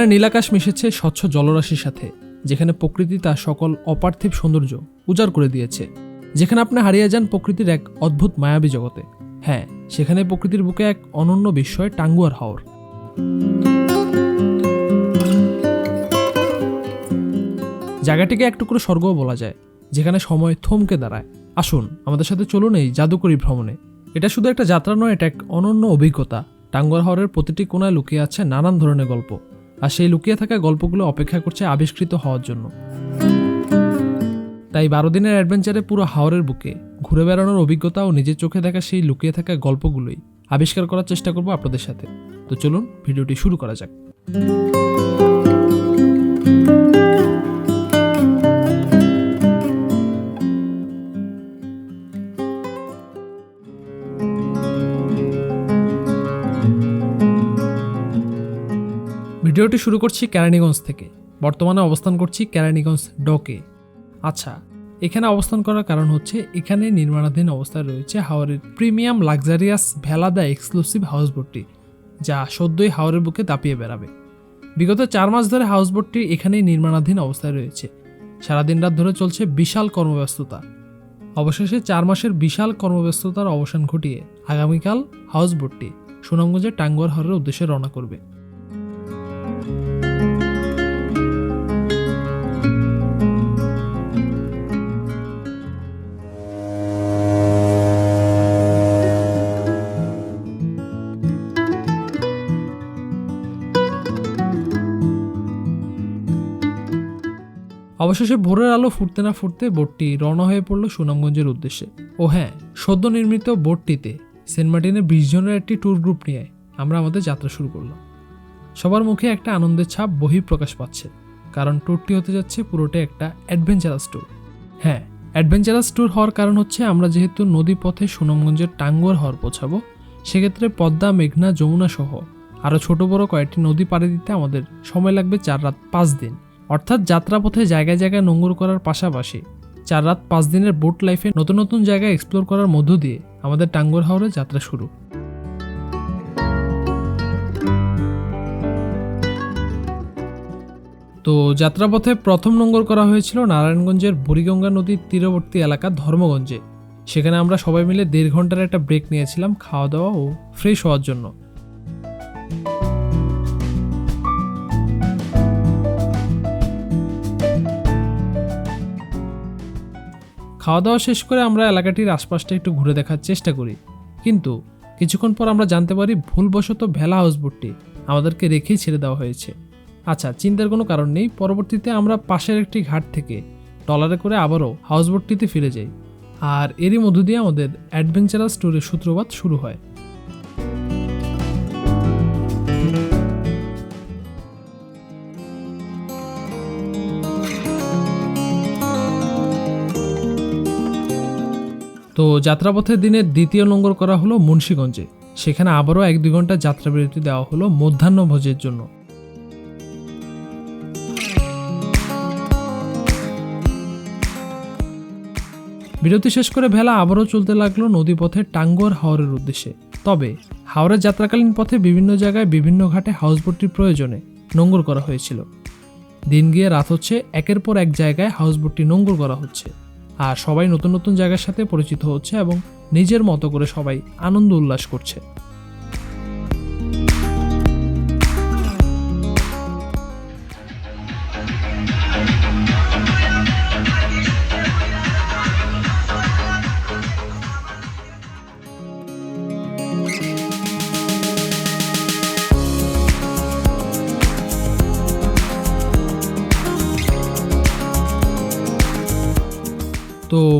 যেখানে নীলাকাশ মিশেছে স্বচ্ছ জলরাশির সাথে, যেখানে প্রকৃতি তার সকল অপার্থিব সৌন্দর্য উজাড় করে দিয়েছে। যেখানে আপনি হারিয়ে যান প্রকৃতির এক অদ্ভুত মায়াবী জগতে। হ্যাঁ সেখানে প্রকৃতির বুকে এক অনন্য বিস্ময় টাঙ্গুয়ার হাওর। জায়গাটিকে এক টুকরো স্বর্গও বলা যায়, যেখানে সময় থমকে দাঁড়ায়। আসুন, আমাদের সাথে চলুন এই জাদুকরী ভ্রমণে। এটা শুধু একটা যাত্রা নয়, এটা এক অনন্য অভিজ্ঞতা। টাঙ্গুয়ার হাওরের প্রতিটি কোণায় লুকিয়ে আছে নানান ধরনের গল্প। আর সেই লুকিয়ে থাকা গল্পগুলো অপেক্ষা করছে আবিষ্কৃত হওয়ার জন্য। তাই বারো দিনের অ্যাডভেঞ্চারে পুরো হাওরের বুকে ঘুরে বেড়ানোর অভিজ্ঞতা ও নিজের চোখে দেখা সেই লুকিয়ে থাকা গল্পগুলোই আবিষ্কার করার চেষ্টা করব আপনাদের সাথে। তো চলুন, ভিডিওটি শুরু করা যাক। ভিডিওটি শুরু করছি ক্যারানিগঞ্জ থেকে। বর্তমানে অবস্থান করছি ক্যারানিগঞ্জ ডকে। আচ্ছা এখানে অবস্থান করার কারণ হচ্ছে এখানে নির্মাণাধীন অবস্থায় রয়েছে হাওরের প্রিমিয়াম লাক্সারিয়াস ভেলাদা এক্সক্লুসিভ হাউসবোটটি যা সদ্যই হাওরের বুকে দাপিয়ে বেড়াবে। বিগত চার মাস ধরে হাউসবোটটি এখানেই নির্মাণাধীন অবস্থায় রয়েছে। সারাদিন রাত ধরে চলছে বিশাল কর্মব্যস্ততা। অবশেষে চার মাসের বিশাল কর্মব্যস্ততার অবসান ঘটিয়ে আগামীকাল হাউসবোটটি সুনামগঞ্জের টাঙ্গুয়ার হাওরের উদ্দেশ্যে রওনা করবে। অবশেষে ভোরের আলো ফুটতে না ফুটতে বোটটি রওনা হয়ে পড়ল সুনামগঞ্জের উদ্দেশ্যে। ও হ্যাঁ সদ্য নির্মিত বোটটিতে সেন্ট মার্টিনের বিশ জনের একটি ট্যুর গ্রুপ নিয়ে আমরা আমাদের যাত্রা শুরু করলাম। সবার মুখে একটা আনন্দের ছাপ বহিঃপ্রকাশ পাচ্ছে, কারণ ট্যুরটি হতে যাচ্ছে পুরোটাই একটা অ্যাডভেঞ্চারাস ট্যুর হ্যাঁ অ্যাডভেঞ্চারাস ট্যুর হওয়ার কারণ হচ্ছে আমরা যেহেতু নদী পথে সুনামগঞ্জের টাঙ্গুয়ার হওয়ার পৌঁছাবো সেক্ষেত্রে পদ্মা, মেঘনা, যমুনা সহ আরও ছোট বড় কয়েকটি নদী পাড়ি দিতে আমাদের সময় লাগবে চার রাত পাঁচ দিন। অর্থাৎ যাত্রাপথে জায়গায় জায়গায় নোংর করার পাশাপাশি চার রাত পাঁচ দিনের বোট লাইফে নতুন নতুন জায়গায় এক্সপ্লোর করার মধ্য দিয়ে আমাদের টাঙ্গুয়ার হাওরে যাত্রা শুরু। তো যাত্রাপথে প্রথম নোঙ্গর করা হয়েছিল নারায়ণগঞ্জের বুড়িগঙ্গা নদীর তীরবর্তী এলাকা ধর্মগঞ্জে। সেখানে আমরা সবাই মিলে দেড় ঘণ্টার একটা ব্রেক নিয়েছিলাম খাওয়া দাওয়া ও ফ্রেশ হওয়ার জন্য। খাওয়া দাওয়া শেষ করে আমরা এলাকাটির আশপাশটা একটু ঘুরে দেখার চেষ্টা করি। কিন্তু কিছুক্ষণ পর আমরা জানতে পারি ভুলবশত ভেলা হাউসবোটটি আমাদেরকে রেখেই ছেড়ে দেওয়া হয়েছে। আচ্ছা চিন্তার কোনো কারণ নেই। পরবর্তীতে আমরা পাশের একটি ঘাট থেকে ট্রলারে করে আবারও হাউসবোটটিতে ফিরে যাই। আর এরই মধ্য দিয়ে আমাদের অ্যাডভেঞ্চারাস ট্যুরের সূত্রপাত শুরু হয়। তো যাত্রাপথের দিনের দ্বিতীয় নোঙ্গর করা হলো মুন্সীগঞ্জে। সেখানে আবারও এক দুই ঘণ্টা যাত্রা বিরতি দেওয়া হলো মধ্যাহ্ন ভোজের জন্য। বিরতি শেষ করে ভেলা আবারও চলতে লাগল নদীপথে টাঙ্গুয়ার হাওরের উদ্দেশ্যে। তবে হাওড়ের যাত্রাকালীন পথে বিভিন্ন জায়গায় বিভিন্ন ঘাটে হাউসবোটটির প্রয়োজনে নোঙ্গর করা হয়েছিল। দিন গিয়ে রাত হচ্ছে, একের পর এক জায়গায় হাউসবোটটি নোঙ্গর করা হচ্ছে। আর সবাই নতুন নতুন জায়গার সাথে পরিচিত হচ্ছে এবং নিজের মতো করে সবাই আনন্দ উল্লাস করছে।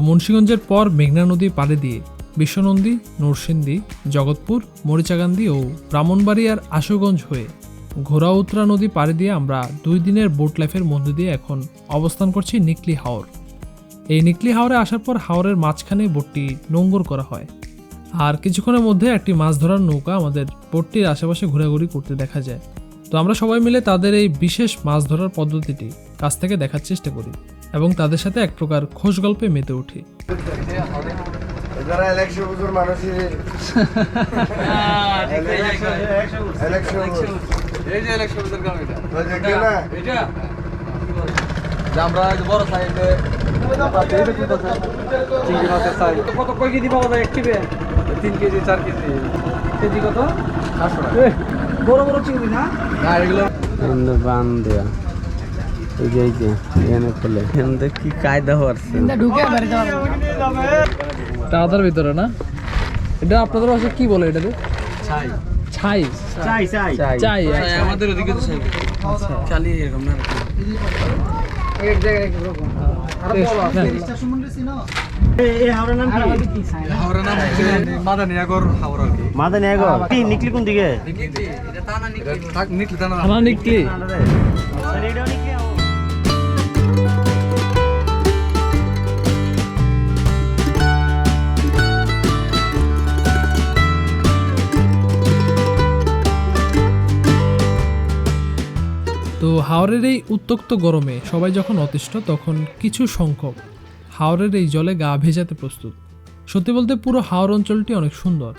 মুন্সীগঞ্জের পর মেঘনা নদী পাড়ে দিয়ে বিশ্বনন্দী, নরসিংদী, জগৎপুর মরিচাকান্দি ও ব্রাহ্মণবাড়িয়ার আশুগঞ্জ হয়ে ঘোড়াউত্রা নদী পাড়ে দিয়ে আমরা দুই দিনের বোট লাইফের মধ্য দিয়ে এখন অবস্থান করছি নিকলি হাওর। এই নিকলি হাওরে আসার পর হাওরের মাঝখানে বোটটি নোঙ্গর করা হয়। আর কিছুক্ষণের মধ্যে একটি মাছ ধরার নৌকা আমাদের বোটটির আশেপাশে ঘোরাঘুরি করতে দেখা যায়। তো আমরা সবাই মিলে তাদের এই বিশেষ মাছ ধরার পদ্ধতিটি কাছ থেকে দেখার চেষ্টা করি। এবং তাদের সাথে এক প্রকার খোশ গল্পে মেতে উঠি। যারা একশো বছর মানুষের এই যে ইলেকশন এটা। ওই যে এখানে? এটা। যে আমরা বড় সাইজে চিংড়ি মাছের সাইজ কত কয় কেজি পাওয়া যায় এক টিপে তিন কেজি চার কেজি। কেজি কত? বড় বড় চিংড়ি না? এগুলো বান দেয়া। এই যে এই যে এখানে খোলে এখানে কি কায়দা হচ্ছে ভিতরে না? এটা আপনাদের ভাষায় কি বলে এটাতে ছাই। ছাই। চাই চাই চাই চাই আমাদের ওদিকে তো ছাই এরকম না এক জায়গায় এক রকম নিকলি কোন দিকে নিকলি। তো হাওরের এই উত্তক্ত গরমে সবাই যখন অতিষ্ঠ, তখন কিছু সংখ্যক হাওরের এই জলে গা ভেজাতে প্রস্তুত। সত্যি বলতে পুরো হাওর অঞ্চলটি অনেক সুন্দর।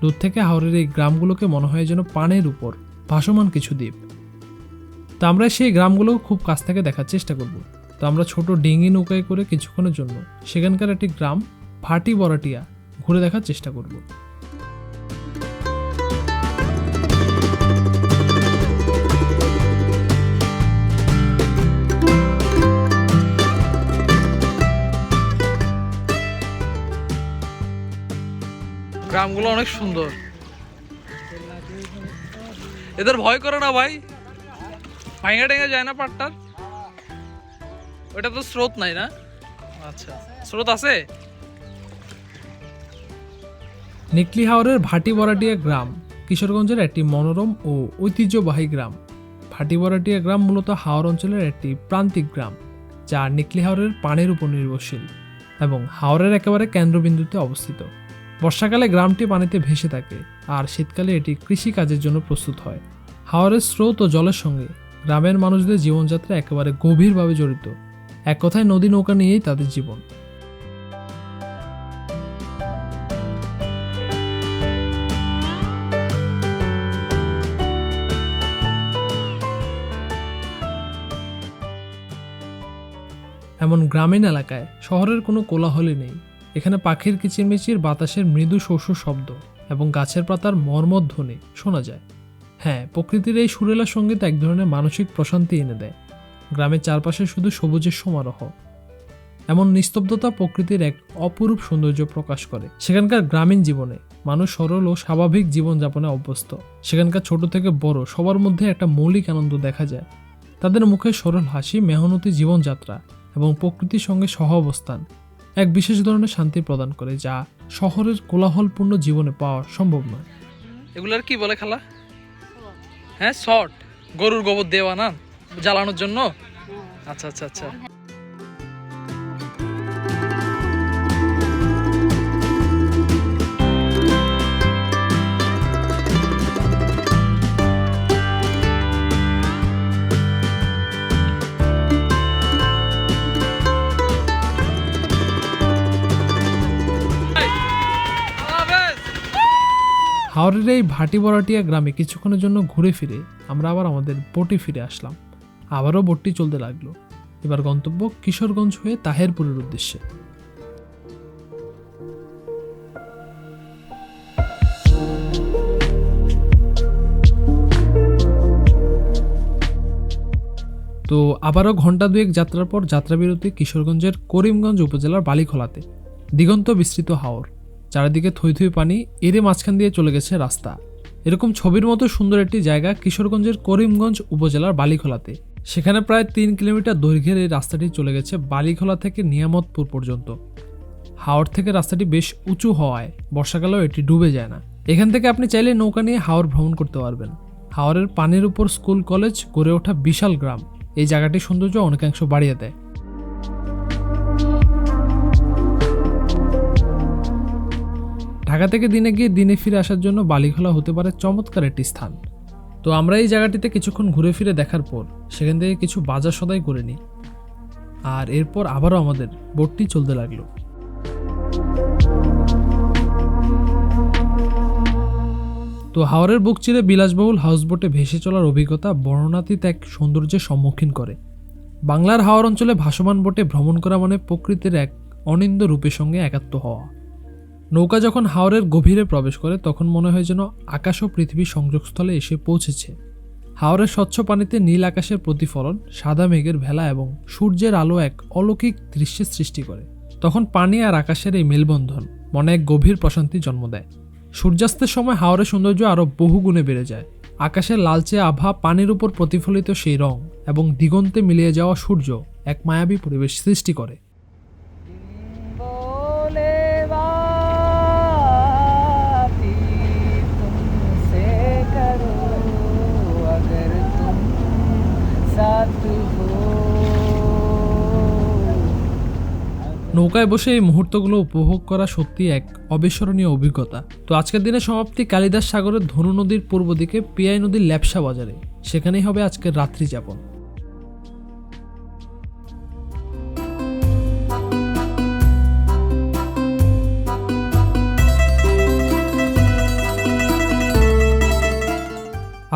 দূর থেকে হাওরের এই গ্রামগুলোকে মনে হয় যেন পানের উপর ভাসমান কিছু দ্বীপ। তা আমরা সেই গ্রামগুলো খুব কাছ থেকে দেখার চেষ্টা করব। তো আমরা ছোট ডিঙি নৌকায় করে কিছুক্ষণের জন্য সেখানকার একটি গ্রাম ভাটি বরাটিয়া ঘুরে দেখার চেষ্টা করব। গ্রামগুলো অনেক সুন্দর। এদের ভয় করে না ভাই? ভাঙা টেঙে যায় না পাটটার? ওটা তো স্রোত নাই না? আচ্ছা স্রোত আছে? নিকলি হাওরের ভাটি বরাটিয়া গ্রাম, কিশোরগঞ্জের একটি মনোরম ও ঐতিহ্যবাহী গ্রাম। ভাটি বরাটিয়া গ্রাম মূলত হাওর অঞ্চলের একটি প্রান্তিক গ্রাম, যা নিকলি হাওরের পানির উপর নির্ভরশীল এবং হাওরের একেবারে কেন্দ্রবিন্দুতে অবস্থিত। বর্ষাকালে গ্রামটি পানিতে ভেসে থাকে, আর শীতকালে এটি কৃষিকাজের জন্য প্রস্তুত হয়। হাওরের স্রোত ও জলের সঙ্গে গ্রামের মানুষদের জীবনযাত্রা একেবারে গভীরভাবে জড়িত। এক কথায় নদী নৌকা নিয়েই তাদের জীবন। এমন গ্রামীণ এলাকায় শহরের কোনো কোলাহলই নেই। এখানে পাখির কিচিরমিচির বাতাসের মৃদু শস্য শব্দ এবং গাছের পাতার মর্মধ্বনি শোনা যায়। হ্যাঁ প্রকৃতির এই সুরেলা সংগীত এক ধরনের মানসিক প্রশান্তি এনে দেয়। গ্রামের চারপাশে শুধু সবুজের সমারোহ। এমন নিস্তব্ধতা প্রকৃতির এক অপরূপ সৌন্দর্য প্রকাশ করে। সেখানকার গ্রামীণ জীবনে মানুষ সরল ও স্বাভাবিক জীবনযাপনে অভ্যস্ত। সেখানকার ছোট থেকে বড় সবার মধ্যে একটা মৌলিক আনন্দ দেখা যায়। তাদের মুখে সরল হাসি, মেহনতি জীবনযাত্রা এবং প্রকৃতির সঙ্গে সহ অবস্থান এক বিশেষ ধরনের শান্তি প্রদান করে, যা শহরের কোলাহলপূর্ণ জীবনে পাওয়া সম্ভব নয়। এগুলার কি বলে খালা? হ্যাঁ শর্ট। গরুর গোবর দেওয়া না? জ্বালানোর জন্য? আচ্ছা আচ্ছা আচ্ছা। হাওড়ের এই ভাটি বরাটিয়া গ্রামে কিছুক্ষণের জন্য ঘুরে ফিরে আমরা আবার আমাদের বোটে ফিরে আসলাম। আবারও বোটটি চলতে লাগল। এবার গন্তব্য কিশোরগঞ্জ হয়ে তাহেরপুরের উদ্দেশ্যে। তো আবারও ঘণ্টা দুয়েক যাত্রার পর যাত্রাবিরতি কিশোরগঞ্জের করিমগঞ্জ উপজেলার বালিখোলাতে। দিগন্ত বিস্তৃত হাওর। চারিদিকে থই থই পানি এরে মাঝখান দিয়ে চলে গেছে রাস্তা। এরকম ছবির মতো সুন্দর একটি জায়গা কিশোরগঞ্জের করিমগঞ্জ উপজেলার বালিখোলাতে। সেখানে প্রায় তিন কিলোমিটার দৈর্ঘ্যের এই রাস্তাটি চলে গেছে বালিখোলা থেকে নিয়ামতপুর পর্যন্ত। হাওড় থেকে রাস্তাটি বেশ উঁচু হওয়ায় বর্ষাকালেও এটি ডুবে যায় না। এখান থেকে আপনি চাইলে নৌকা নিয়ে হাওড় ভ্রমণ করতে পারবেন। হাওড়ের পানির উপর স্কুল কলেজ গড়ে ওঠা বিশাল গ্রাম। এই জায়গাটির সৌন্দর্য অনেকাংশ বাড়িয়ে দেয়। ঢাকা থেকে দিনে গিয়ে দিনে ফিরে আসার জন্য বালিখোলা হতে পারে চমৎকার একটি স্থান। তো আমরা এই জায়গাটিতে কিছুক্ষণ ঘুরে ফিরে দেখার পর সেখান থেকে কিছু বাজার সদাই করে নিই। আর এরপর আবারও আমাদের বোটটি চলতে লাগল। তো হাওরের বুক চিরে বিলাসবহুল হাউসবোটে ভেসে চলার অভিজ্ঞতা বর্ণনাতীত এক সৌন্দর্যের সম্মুখীন করে। বাংলার হাওর অঞ্চলে ভাসমান বোটে ভ্রমণ করা মানে প্রকৃতির এক অনিন্দ রূপের সঙ্গে একাত্ম হওয়া। নৌকা যখন হাওরের গভীরে প্রবেশ করে, তখন মনে হয় যেন আকাশ ও পৃথিবীর সংযোগস্থলে এসে পৌঁছেছে। হাওরের স্বচ্ছ পানিতে নীল আকাশের প্রতিফলন, সাদা মেঘের ভেলা এবং সূর্যের আলো এক অলৌকিক দৃশ্যের সৃষ্টি করে। তখন পানি আর আকাশের এই মেলবন্ধন মনে এক গভীর প্রশান্তি জন্ম দেয়। সূর্যাস্তের সময় হাওরের সৌন্দর্য আরও বহুগুণে বেড়ে যায়। আকাশের লালচে আভা পানির উপর প্রতিফলিত সেই রং এবং দিগন্তে মিলিয়ে যাওয়া সূর্য এক মায়াবী পরিবেশ সৃষ্টি করে। নৌকায় বসে এই মুহূর্তগুলো উপভোগ করা সত্যি এক অবিস্মরণীয় অভিজ্ঞতা। তো আজকের দিনের সমাপ্তি কালিদাস সাগরের ধনু নদীর পূর্ব দিকে পিয়াই নদীর ল্যাপসা বাজারে। সেখানেই হবে আজকের রাত্রি যাপন।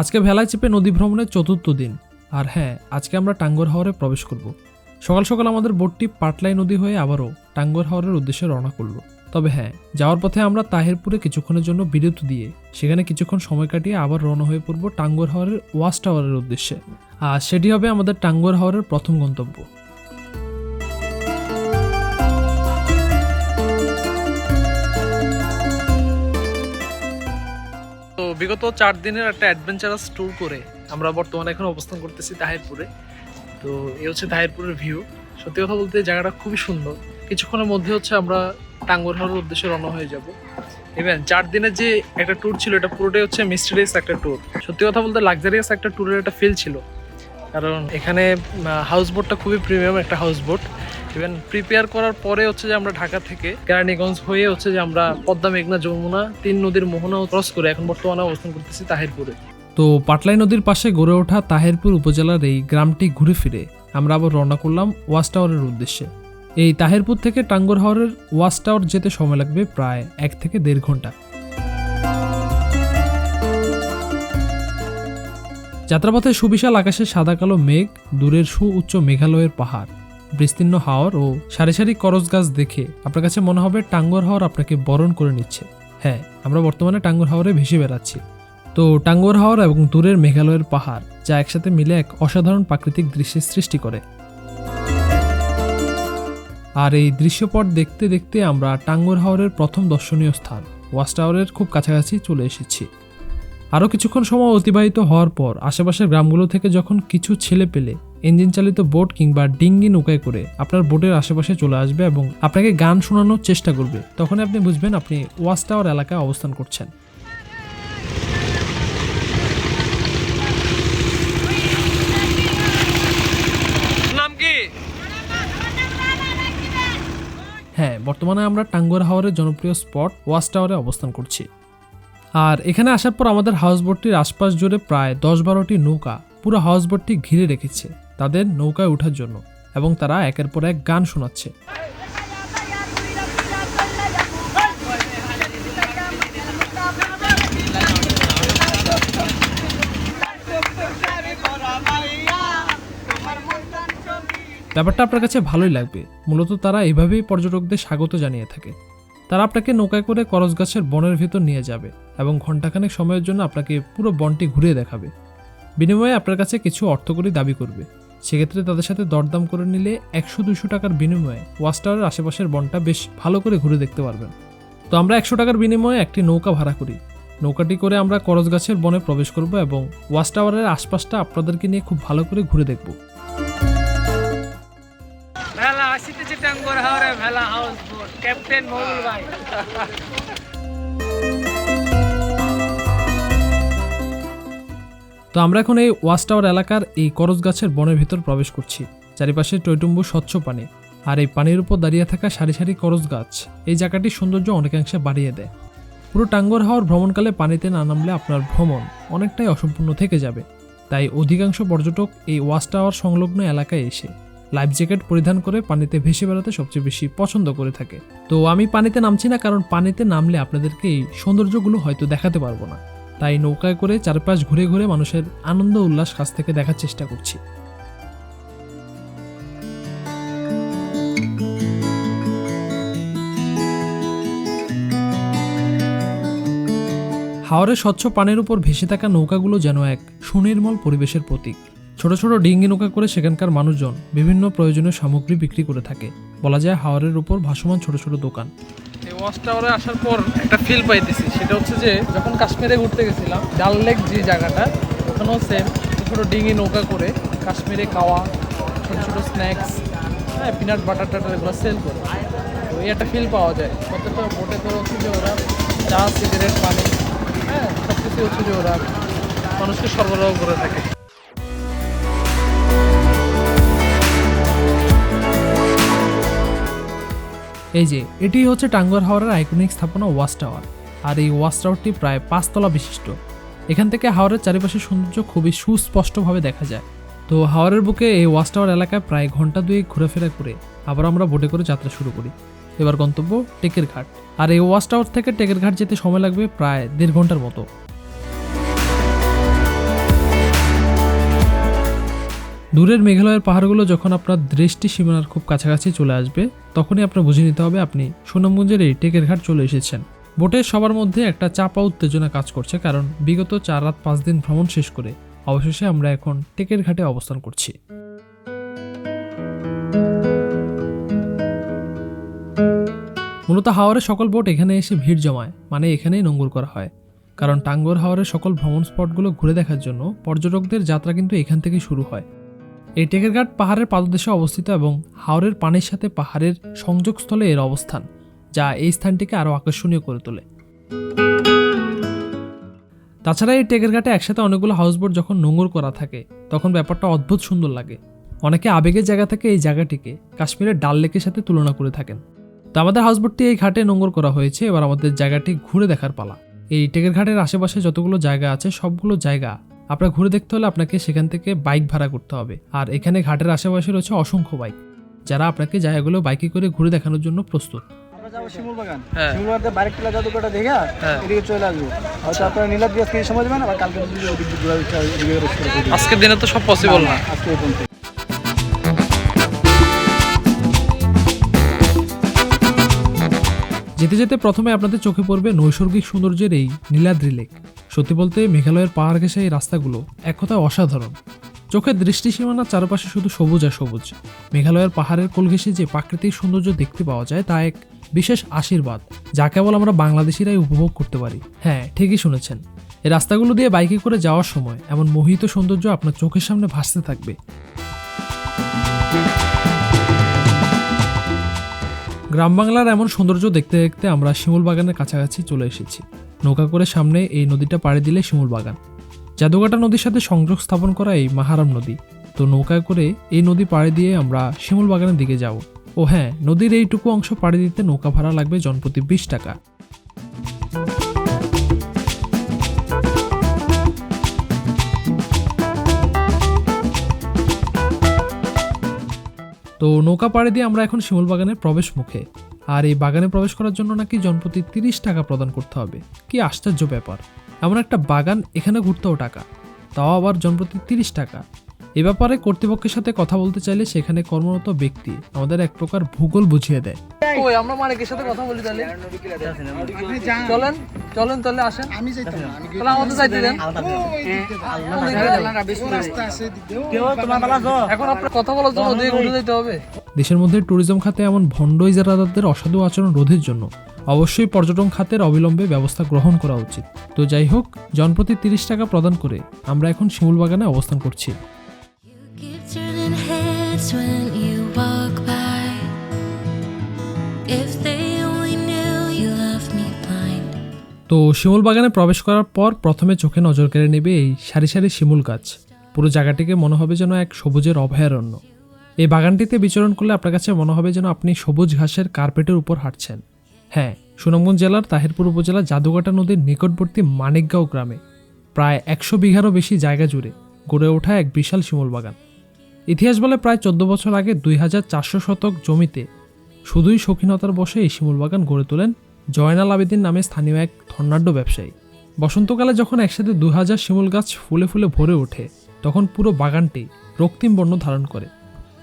আজকে ভেলায় চেপে নদী ভ্রমণের চতুর্থ দিন। আর হ্যাঁ আজকে আমরা টাঙ্গর হাওরে প্রবেশ করব। সকাল সকাল আমাদের বোটটি পাটলাই নদী হয়ে আবারও টাঙ্গর হাওরের উদ্দেশ্যে রওনা করল। তবে হ্যাঁ যাওয়ার পথে আমরা তাহেরপুরে কিছুক্ষণের জন্য বিরতি দিয়ে সেখানে কিছুক্ষণ সময় কাটিয়ে আবার রওনা হয়ে পড়ব টাঙ্গর হাওরের ওয়াশ টাওয়ারের উদ্দেশ্যে। আর সেটি হবে আমাদের টাঙ্গর হাওরের প্রথম গন্তব্য। বিগত চার দিনের একটা অ্যাডভেঞ্চারাস ট্যুর করে আমরা বর্তমানে এখন অবস্থান করতেছি তাহিরপুরে। তো এ হচ্ছে তাহিরপুরের ভিউ সত্যি কথা বলতে জায়গাটা খুবই সুন্দর। কিছুক্ষণের মধ্যে হচ্ছে আমরা টাঙ্গর হাওরের উদ্দেশ্যে রওনা হয়ে যাব। ইভেন চার দিনের যে একটা ট্যুর ছিল, এটা পুরোটাই হচ্ছে মিস্টেরিয়াস একটা ট্যুর সত্যি কথা বলতে লাক্সারিয়াস একটা ট্যুরের একটা ফিল ছিল। কারণ এখানে হাউস বোটটা খুবই প্রিমিয়াম একটা হাউস বোট ইভেন প্রিপেয়ার করার পরে হচ্ছে যে আমরা ঢাকা থেকে কেরানীগঞ্জ হয়ে হচ্ছে যে আমরা পদ্মা মেঘনা যমুনা, তিন নদীর মোহনা ক্রস করে এখন বর্তমানে অবস্থান করতেছি তাহিরপুরে। তো পাটলাই নদীর পাশে গড়ে ওঠা তাহিরপুর উপজেলার এই গ্রামটি ঘুরে ফিরে আমরা আবার রওনা করলাম ওয়াচ টাওয়ারের উদ্দেশ্যে। এই তাহিরপুর থেকে টাঙ্গর হাওরের ওয়াচ টাওয়ার যেতে সময় লাগবে প্রায় এক থেকে দেড় ঘণ্টা। যাত্রাপথে সুবিশাল আকাশে সাদা কালো মেঘ, দূরের সু উচ্চ মেঘালয়ের পাহাড়। বিস্তীর্ণ হাওর ও সারি সারি করজ গাছ দেখে আপনার কাছে মনে হবে টাঙ্গর হাওর আপনাকে বরণ করে নিচ্ছে। হ্যাঁ আমরা বর্তমানে টাঙ্গর হাওরে ভেসে বেড়াচ্ছি। তো টাঙ্গর হাওর এবং দূরের মেঘালয়ের পাহাড়, যা একসাথে মিলে এক অসাধারণ প্রাকৃতিক দৃশ্যের সৃষ্টি করে। আর এই দৃশ্যপট দেখতে দেখতে আমরা টাঙ্গর হাওরের প্রথম দর্শনীয় স্থান ওয়াচ টাওয়ারের খুব কাছাকাছি চলে এসেছি। আরও কিছুক্ষণ সময় অতিবাহিত হওয়ার পর আশেপাশের গ্রামগুলো থেকে যখন কিছু ছেলে পেলে ইঞ্জিন চালিত বোট কিংবা ডিঙ্গি নৌকায় করে আপনার বোটের আশেপাশে চলে আসবে এবং আপনাকে গান শোনানোর চেষ্টা করবে। তখন আপনি বুঝবেন আপনি ওয়াচ টাওয়ার এলাকায় অবস্থান করছেন। হ্যাঁ বর্তমানে আমরা টাঙ্গুয়ার হাওরের জনপ্রিয় স্পট ওয়াচ টাওয়ারে অবস্থান করছি। আর এখানে আসার পর আমাদের হাউসবোটটির আশপাশ জুড়ে প্রায় দশ বারোটি নৌকা পুরো হাউসবোটটি ঘিরে রেখেছে তাদের নৌকায় ওঠার জন্য এবং তারা একের পর এক গান শোনাচ্ছে। ব্যাপারটা আপনার কাছে ভালোই লাগবে। মূলত তারা এভাবেই পর্যটকদের স্বাগত জানিয়ে থাকে। তারা আপনাকে নৌকায় করে করজ গাছের বনের ভেতর নিয়ে যাবে। এবং ঘণ্টাখানেক সময়ের জন্য আপনাকে পুরো বনটি ঘুরিয়ে দেখাবে। বিনিময়ে আপনার কাছে কিছু অর্থকরী দাবি করবে। সেক্ষেত্রে তাদের সাথে দরদাম করে নিলে একশো দুশো টাকার বিনিময়ে ওয়াচ টাওয়ারের আশেপাশের বনটা বেশ ভালো করে ঘুরে দেখতে পারবেন। তো আমরা একশো টাকার বিনিময়ে একটি নৌকা ভাড়া করি। নৌকাটি করে আমরা করজ গাছের বনে প্রবেশ করব এবং ওয়াচ টাওয়ারের আশপাশটা আপনাদেরকে নিয়ে খুব ভালো করে ঘুরে দেখব। ভেলা আসিতেছে হাওরে ভেলা, হাউস বোট। ক্যাপ্টেন মহুল ভাই। তো আমরা এখন এই ওয়াচ টাওয়ার এলাকার এই করজ গাছের বনের ভিতর প্রবেশ করছি। চারিপাশে টৈটুম্বু স্বচ্ছ পানি আর এই পানির উপর দাঁড়িয়ে থাকা সারি সারি করজ গাছ এই জায়গাটির সৌন্দর্য অনেকাংশে বাড়িয়ে দেয়। পুরো টাঙ্গর হাওয়ার ভ্রমণকালে পানিতে না নামলে আপনার ভ্রমণ অনেকটাই অসম্পূর্ণ থেকে যাবে। তাই অধিকাংশ পর্যটক এই ওয়াচ টাওয়ার সংলগ্ন এলাকায় এসে লাইফ জ্যাকেট পরিধান করে পানিতে ভেসে বেড়াতে সবচেয়ে বেশি পছন্দ করে থাকে। তো আমি পানিতে নামছি না কারণ পানিতে নামলে আপনাদেরকে এই সৌন্দর্যগুলো হয়তো দেখাতে পারব না। তাই নৌকায় করে চারপাশ ঘুরে ঘুরে মানুষের আনন্দ উল্লাস কাছ থেকে দেখার চেষ্টা করছি। হাওরের স্বচ্ছ পানের উপর ভেসে থাকা নৌকাগুলো যেন এক সুনির্মল পরিবেশের প্রতীক। ছোট ছোট ডিঙ্গি নৌকা করে সেখানকার মানুষজন বিভিন্ন প্রয়োজনীয় সামগ্রী বিক্রি করে থাকে। বলা যায় হাওরের উপর ভাসমান ছোট ছোট দোকান। ওয়াচ টাওয়ারে আসার পর একটা ফিল পাইতেছি। সেটা হচ্ছে যে, যখন কাশ্মীরে ঘুরতে গেছিলাম ডাল লেক যে জায়গাটা, ওখানেও সেম ছোটো ডিঙি নৌকা করে কাশ্মীরে খাওয়া ছোটো ছোটো স্ন্যাক্স হ্যাঁ পিনাট বাটার টাটার এগুলো সেল করে। তো এই একটা ফিল পাওয়া যায়। প্রত্যেকটা বোটে করে হচ্ছে যে ওরা চা সিগারেট পানি হ্যাঁ সব কিছু হচ্ছে যে ওরা মানুষকে সরবরাহ করে থাকে। এই যে, এটি হচ্ছে টাঙ্গুয়ার হাওরের আইকনিক স্থাপনা ওয়াচ টাওয়ার, আর এই ওয়াচ টাওয়ারটি প্রায় পাঁচতলা বিশিষ্ট। এখান থেকে হাওরের চারিপাশের সৌন্দর্য খুবই সুস্পষ্টভাবে দেখা যায়। তো হাওরের বুকে এই ওয়াচ টাওয়ার এলাকায় প্রায় ঘণ্টা দুয়েক ঘোরাফেরা করে আবার আমরা বোটে করে যাত্রা শুরু করি। এবার গন্তব্য টেকের ঘাট আর এই ওয়াচ টাওয়ার থেকে টেকের ঘাট যেতে সময় লাগবে প্রায় দেড় ঘণ্টার মতো। দূরের মেঘালয়ের পাহাড়গুলো যখন আপনার দৃষ্টি সীমানার খুব কাছাকাছি চলে আসবে, তখনই আপনার বুঝে নিতে হবে আপনি সুনামগঞ্জের এই টেকের ঘাট চলে এসেছেন। বোটের সবার মধ্যে একটা চাপা উত্তেজনা কাজ করছে, কারণ বিগত চার রাত পাঁচ দিন ভ্রমণ শেষ করে অবশেষে আমরা এখন টেকের ঘাটে অবস্থান করছি। মূলত হাওরের সকল বোট এখানে এসে ভিড় জমায় মানে এখানেই নোঙ্গর করা হয়। কারণ টাঙ্গর হাওরের সকল ভ্রমণ স্পটগুলো ঘুরে দেখার জন্য পর্যটকদের যাত্রা কিন্তু এখান থেকেই শুরু হয়। এই টেকেরঘাট পাহাড়ের পাদদেশে অবস্থিত এবং হাওরের পানির সাথে পাহাড়ের সংযোগস্থলে এর অবস্থান, যা এই স্থানটিকে আরও আকর্ষণীয় করে তোলে। তাছাড়া এই টেকের ঘাটে একসাথে অনেকগুলো হাউসবোট যখন নোংর করা থাকে, তখন ব্যাপারটা অদ্ভুত সুন্দর লাগে। অনেকে আবেগের জায়গা থেকে এই জায়গাটিকে কাশ্মীরের ডাল লেকের সাথে তুলনা করে থাকেন। তো আমাদের হাউসবোটটি এই ঘাটে নোংর করা হয়েছে, এবার আমাদের জায়গাটি ঘুরে দেখার পালা। এই টেকের ঘাটের আশেপাশে যতগুলো জায়গা আছে, সবগুলো জায়গা আপনার ঘুরে দেখতে হলে আপনাকে সেখান থেকে বাইক ভাড়া করতে হবে। আর এখানে ঘাটের আশেপাশে রয়েছে অসংখ্য বাইক। যারা আপনাকে জায়গাগুলো বাইকে করে ঘুরে দেখানোর জন্য প্রস্তুত। আমরা দিনে তো সব পসিবল না। বাগান যেতে যেতে প্রথমে আপনাদের চোখে পড়বে নৈসর্গিক সৌন্দর্যের এই নীলাদ্রি লেক। সত্যি বলতে মেঘালয়ের পাহাড় ঘেঁষে এই রাস্তাগুলো এক কথায় অসাধারণ। চোখের দৃষ্টিসীমানার চারপাশে শুধু সবুজ আর সবুজ। মেঘালয়ের পাহাড়ের কোল ঘেঁষে যে প্রাকৃতিক সৌন্দর্য দেখতে পাওয়া যায় তা এক বিশেষ আশীর্বাদ, যা কেবল আমরা বাংলাদেশিরাই উপভোগ করতে পারি। হ্যাঁ ঠিকই শুনেছেন। এই রাস্তাগুলো দিয়ে বাইকে করে যাওয়ার সময় এমন মোহিত সৌন্দর্য আপনার চোখের সামনে ভাসতে থাকবে। গ্রাম বাংলার এমন সৌন্দর্য দেখতে দেখতে আমরা শিমুল বাগানের কাছাকাছি চলে এসেছি। নৌকা করে সামনে এই নদীটা পাড়ি দিলে শিমুল বাগান। জাদুঘাটা নদীর সাথে সংযোগ স্থাপন করা এই মাহারাম নদী। তো নৌকায় করে এই নদী পাড়ি দিয়ে আমরা শিমুল বাগানের দিকে যাব। ও হ্যাঁ নদীর এইটুকু অংশ পাড়ি দিতে নৌকা ভাড়া লাগবে জনপ্রতি বিশ টাকা। তো নৌকা পাড়ে দিয়ে আমরা এখন শিমুল বাগানের প্রবেশ মুখে আর এই বাগানে প্রবেশ করার জন্য নাকি জনপ্রতি তিরিশ টাকা প্রদান করতে হবে। কি আশ্চর্য ব্যাপার। এমন একটা বাগান এখানে ঘুরতেও টাকা। তাও আবার জনপ্রতি তিরিশ টাকা। এ ব্যাপারে কর্তৃপক্ষের সাথে কথা বলতে চাইলে সেখানে কর্মরত ব্যক্তি আমাদের এক প্রকার ভূগোল বুঝিয়ে দেয়। ওই আমরা মালিকের সাথে কথা বলি তাহলে। চলেন চলেন তাহলে আসেন। আমি যাইতাম তাহলে আমাদের যাইতে দেন। যাও। এখন আপনার কথা বলার জন্য ওদিকে উঠে যেতে হবে। দেশের মধ্যে ট্যুরিজম খাতে এমন ভণ্ড ইজারাদারদের অসাধু আচরণ রোধের জন্য অবশ্যই পর্যটন খাতের অবিলম্বে ব্যবস্থা গ্রহণ করা উচিত। তো যাই হোক জনপ্রতি তিরিশ টাকা প্রদান করে আমরা এখন শিমুল বাগানে অবস্থান করছি। তো শিমুল বাগানে প্রবেশ করার পর প্রথমে চোখে নজর কেড়ে নেবে এই সারি সারি শিমুল গাছ। পুরো জায়গাটিকে মনে হবে যেন এক সবুজের অভয়ারণ্য। এই বাগানটিতে বিচরণ করলে আপনার কাছে মনে হবে যেন আপনি সবুজ ঘাসের কার্পেটের উপর হাঁটছেন। হ্যাঁ সুনামগঞ্জ জেলার তাহিরপুর উপজেলার জাদুঘাটা নদীর নিকটবর্তী মানিকগাঁও গ্রামে প্রায় একশো বিঘারও বেশি জায়গা জুড়ে গড়ে ওঠা এক বিশাল শিমুল বাগান। ইতিহাস বলে প্রায় চোদ্দ বছর আগে দুই হাজার চারশো শতক জমিতে শুধুই শৌখিনতার বসে এই শিমুল বাগান গড়ে তোলেন জয়নাল আবেদিন নামে স্থানীয় এক ধর্নাঢ্য ব্যবসায়ী। বসন্তকালে যখন একসাথে দু হাজার শিমুল গাছ ফুলে ফুলে ভরে ওঠে, তখন পুরো বাগানটি রক্তিম বর্ণ ধারণ করে।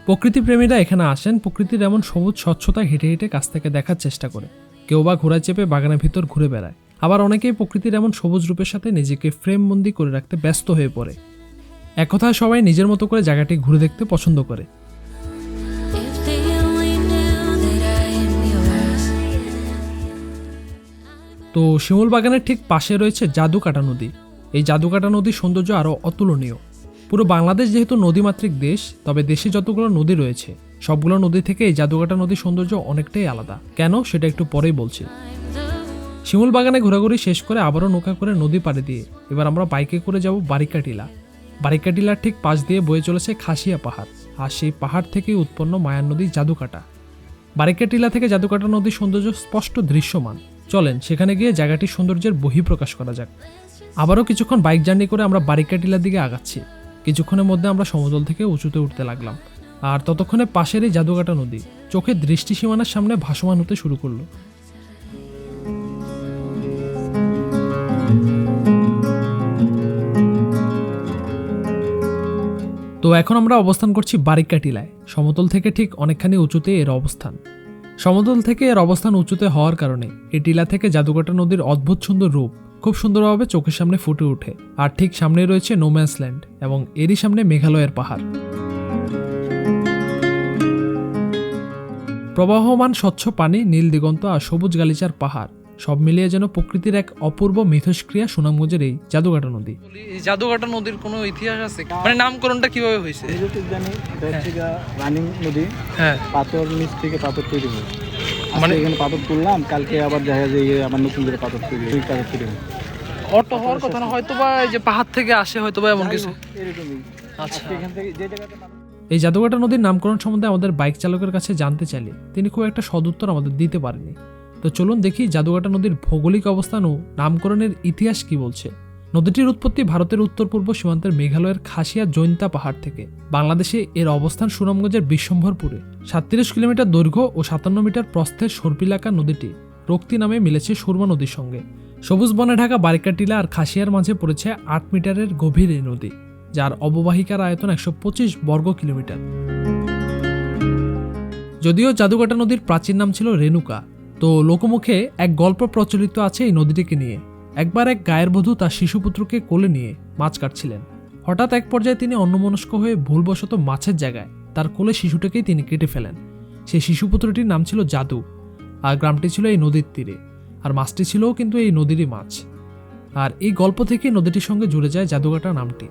প্রকৃতিপ্রেমীরা এখানে আসেন, প্রকৃতির এমন সবুজ স্বচ্ছতা হেঁটে হেঁটে কাছ থেকে দেখার চেষ্টা করে। কেউ বা ঘোড়া চেপে বাগানের ভিতর ঘুরে বেড়ায়। আবার অনেকেই প্রকৃতির এমন সবুজ রূপের সাথে নিজেকে ফ্রেমবন্দি করে রাখতে ব্যস্ত হয়ে পড়ে। এক কথায় সবাই নিজের মতো করে জায়গাটি ঘুরে দেখতে পছন্দ করে। তো শিমুল বাগানের ঠিক পাশে রয়েছে জাদুকাটা নদী। এই জাদুকাটা নদীর সৌন্দর্য আরও অতুলনীয়। পুরো বাংলাদেশ যেহেতু নদীমাতৃক দেশ, তবে দেশে যতগুলো নদী রয়েছে, সবগুলো নদী থেকে এই জাদুকাটা নদীর সৌন্দর্য অনেকটাই আলাদা। কেন? সেটা একটু পরেই বলছি। শিমুল বাগানে ঘোরাঘুরি শেষ করে আবারও নৌকা করে নদী পাড়ে দিয়ে এবার আমরা বাইকে করে যাব বারিকাটিলা। বারিকাটিলার ঠিক পাশ দিয়ে বয়ে চলেছে খাসিয়া পাহাড়, আর সেই পাহাড় থেকেই উৎপন্ন মায়ার নদী জাদুকাটা। বারিকাটিলা থেকে জাদুকাটা নদীর সৌন্দর্য স্পষ্ট দৃশ্যমান। চলেন, সেখানে গিয়ে জায়গাটির সৌন্দর্যের বহিঃপ্রকাশ করা যাক। আবারও কিছুক্ষণ বাইক জার্নি করে আমরা বারিকাটিলার দিকে আগাচ্ছি। কিছুক্ষণের মধ্যে আমরা সমতল থেকে উঁচুতে উঠতে লাগলাম। আর ততক্ষণে পাশের এই জাদুকাটা নদী চোখের দৃষ্টি সীমানার সামনে ভাসমান হতে শুরু করল। তো এখন আমরা অবস্থান করছি বারিকাটিলায়। সমতল থেকে ঠিক অনেকখানি উঁচুতে এর অবস্থান। সমতল থেকে এর অবস্থান উঁচুতে হওয়ার কারণে এই টিলা থেকে জাদুকাটা নদীর অদ্ভুত সুন্দর রূপ খুব সুন্দরভাবে চোখের সামনে ফুটে ওঠে আর ঠিক সামনে রয়েছে নোম্যান্স ল্যান্ড এবং এরই সামনে মেঘালয়ের পাহাড়। প্রবাহমান স্বচ্ছ পানি, নীল দিগন্ত আর সবুজ গালিচার পাহাড় সব মিলিয়ে যেন প্রকৃতির এক অপূর্ব মিথস্ক্রিয়া সুনামগঞ্জের এই জাদুঘাটা নদী। এই জাদুঘাটা নদীর কোনো ইতিহাস আছে? মানে নামকরণটা কীভাবে হয়েছে? জানি গিয়া রানিং নদী। হ্যাঁ। পাথর নিচ থেকে পাথর তৈরি হয়। মানে- এখানে পাথর তুললাম কালকে আবার দেখা যায় যে আবার নতুন করে পাথর তৈরি হয় পাথর তৈরি হয়। অটো হওয়ার কথা না হয়তো বা এই যে পাহাড় থেকে আসে হয়তো বা এমন কিছু। এরকমই। আচ্ছা। এখান থেকে যে জায়গাতে এই জাদুঘাটা নদীর নামকরণ সম্বন্ধে আমাদের বাইক চালকের কাছে জানতে চাইলে তিনি খুব একটা সদুত্তর আমাদের দিতে পারেনি তো চলুন দেখি জাদুঘাটা নদীর ভৌগোলিক অবস্থান ও নামকরণের ইতিহাস কি বলছে। নদীটির উৎপত্তি ভারতের উত্তর পূর্ব সীমান্তের মেঘালয়ের খাসিয়া জৈন্তা পাহাড় থেকে। বাংলাদেশে এর অবস্থান সুনামগঞ্জের বিশ্বম্ভরপুরে। সাতত্রিশ কিলোমিটার দৈর্ঘ্য ও সাতান্ন মিটার প্রস্থের সর্পিলাকা নদীটি রক্তি নামে মিলেছে সুরমা নদীর সঙ্গে। সবুজ বনে ঢাকা বারিকাটিলা আর খাসিয়ার মাঝে পড়েছে আট মিটারের গভীর এই নদী, যার অববাহিকার আয়তন একশো পঁচিশ বর্গ কিলোমিটার। যদিও জাদুকাটা নদীর প্রাচীন নাম ছিল রেণুকা তো লোকমুখে এক গল্প প্রচলিত আছে এই নদীটিকে নিয়ে। একবার এক গায়ের বধূ তার শিশুপুত্রকে কোলে নিয়ে মাছ কাটছিলেন। হঠাৎ এক পর্যায়ে তিনি অন্যমনস্ক হয়ে ভুলবশত মাছের জায়গায় তার কোলে শিশুটাকেই তিনি কেটে ফেলেন। সেই শিশুপুত্রটির নাম ছিল জাদু, আর গ্রামটি ছিল এই নদীর তীরে, আর মাছটি ছিলও কিন্তু এই নদীরই মাছ। আর এই গল্প থেকেই নদীটির সঙ্গে জুড়ে যায় জাদুকাটা নামটি।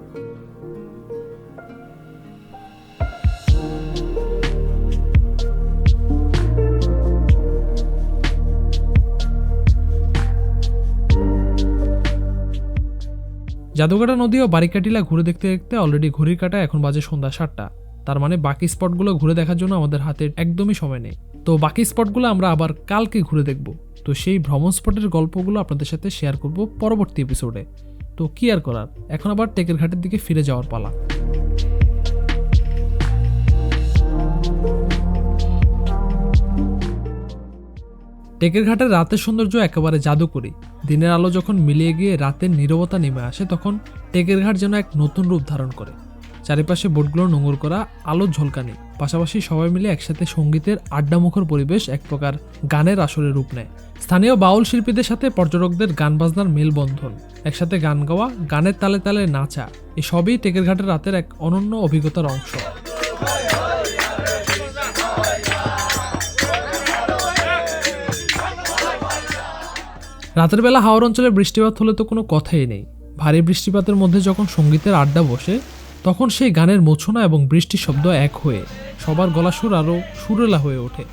জাদুকাটা নদী ও বারিকাটিলা ঘুরে দেখতে দেখতে অলরেডি ঘড়ির কাটা এখন বাজে সন্ধ্যা সাতটা। তার মানে বাকি স্পটগুলো ঘুরে দেখার জন্য আমাদের হাতে একদমই সময় নেই। তো বাকি স্পটগুলো আমরা আবার কালকে ঘুরে দেখব। তো সেই ভ্রমণ স্পটের গল্পগুলো আপনাদের সাথে শেয়ার করব পরবর্তী এপিসোডে তো কি আর করার? এখন আবার টেকের ঘাটের দিকে ফিরে যাওয়ার পালা। টেকের ঘাটের রাতের সৌন্দর্য একেবারে জাদুকরি। দিনের আলো যখন মিলিয়ে গিয়ে রাতের নীরবতা নেমে আসে, তখন টেকের ঘাট যেন এক নতুন রূপ ধারণ করে। চারিপাশে বোটগুলো নোংর করা, আলোর ঝলকানি। পাশাপাশি সবাই মিলে একসাথে সঙ্গীতের আড্ডামুখর পরিবেশ এক প্রকার গানের আসরে রূপ নেয়। স্থানীয় বাউল শিল্পীদের সাথে পর্যটকদের গান বাজনার মেলবন্ধন। একসাথে গান গাওয়া, গানের তালে তালে নাচা, এসবই টেকের ঘাটের রাতের এক অনন্য অভিজ্ঞতার অংশ। রাতের বেলা হাওড় অঞ্চলে বৃষ্টিপাত হলে তো কোনো কথাই নেই। ভারী বৃষ্টিপাতের মধ্যে যখন সঙ্গীতের আড্ডা বসে, তখন সেই গানের মোছনা এবং বৃষ্টির শব্দ এক হয়ে সবার গলা সুর আরও সুরেলা হয়ে ওঠে।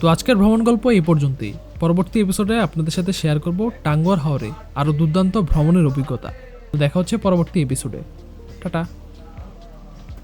তো আজকের ভ্রমণ গল্প এই পর্যন্তই। পরবর্তী এপিসোডে আপনাদের সাথে শেয়ার করব টাঙ্গুয়ার হাওরে আরও দুর্দান্ত ভ্রমণের অভিজ্ঞতা। দেখা হচ্ছে পরবর্তী এপিসোডে টাটা।